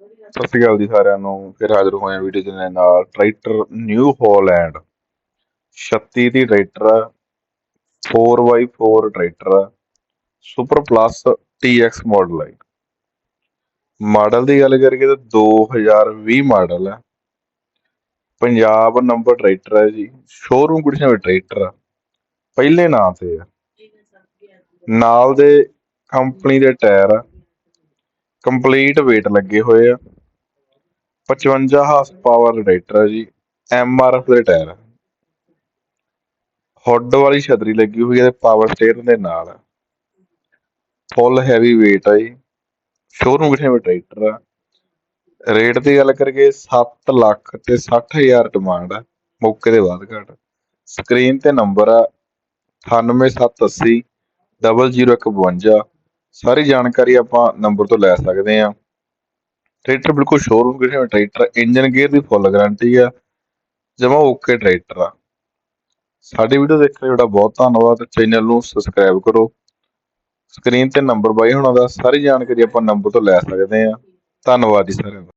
ਸਤਿ ਸ਼੍ਰੀ ਅਕਾਲ ਜੀ ਸਾਰਿਆਂ ਨੂੰ। ਫਿਰ ਹਾਜ਼ਰ ਹੋਏ ਵੀਡੀਓ ਦੇ ਨਾਲ ਟਰੈਕਟਰ ਨਿਊ ਹਾਲੈਂਡ 36 ਦੀ tractor 4x4 tractor super plus TX model ਹੈ ਮਾਡਲ ਦੀ ਗੱਲ ਕਰੀਏ ਤਾਂ 2020 ਮਾਡਲ ਹੈ ਪੰਜਾਬ ਨੰਬਰ ਟਰੈਕਟਰ ਹੈ ਜੀ। ਸ਼ੋਰੂਮ ਕੰਡੀਸ਼ਨ ਵਿੱਚ ਟਰੈਕਟਰ ਆ। ਪਹਿਲੇ ਨਾਂ ਤੇ ਆ। ਨਾਲ ਦੇ ਕੰਪਨੀ ਦੇ ਟਾਇਰ ਆ। ਕੰਪਲੀਟ weight ਲੱਗੇ ਹੋਏ ਆ। 55 ਹਾਰਸ ਪਾਵਰ ਰੇਟਰ ਆ ਜੀ ਐਮ ਆਰ ਐਫ ਦੇ ਟਾਇਰ। ਆ ਹੁੱਡ ਵਾਲੀ ਛਤਰੀ ਲੱਗੀ ਹੋਈ ਹੈ ਤੇ ਪਾਵਰ ਸਟੀਅਰਿੰਗ ਦੇ ਨਾਲ। ਫੁੱਲ ਹੈਵੀ weight ਆ ਜੀ। ਸ਼ੋਰੂਮ ਕਿਥੇ ਵਿੱਚ ਟਰੈਕਟਰ ਆ। ਰੇਟ ਦੀ ਗੱਲ ਕਰੀਏ 7 ਲੱਖ ਤੇ 60000 ਡਿਮਾਂਡ ਆ, ਮੌਕੇ ਦੇ ਬਾਅਦ ਘੱਟ। ਸਕਰੀਨ ਤੇ ਨੰਬਰ ਆ 98780 00152 ਸਾਰੀ ਜਾਣਕਾਰੀ ਆਪਾਂ ਨੰਬਰ ਤੋਂ ਲੈ ਸਕਦੇ ਆ ਟਰੈਕਟਰ ਬਿਲਕੁਲ ਸ਼ੋਰੂਮ ਕਿਹੜੇ ਹੋਏ? ਟਰੈਕਟਰ ਇੰਜਨ ਗੇਅਰ ਦੀ ਫੁੱਲ ਗਾਰੰਟੀ ਆ। ਜਮਾ ਓਕੇ ਟਰੈਕਟਰ ਆ। ਸਾਡੀ ਵੀਡੀਓ ਦੇਖਣ ਲਈ ਤੁਹਾਡਾ ਬਹੁਤ ਧੰਨਵਾਦ। ਚੈਨਲ ਨੂੰ ਸਬਸਕ੍ਰਾਈਬ ਕਰੋ। ਸਕਰੀਨ ਤੇ ਨੰਬਰ ਬਾਈ ਹੋਣਾ ਦਾ, ਸਾਰੀ ਜਾਣਕਾਰੀ ਆਪਾਂ ਨੰਬਰ ਤੋਂ ਲੈ ਸਕਦੇ ਆ ਧੰਨਵਾਦ ਜੀ ਸਾਰਿਆਂ ਦਾ।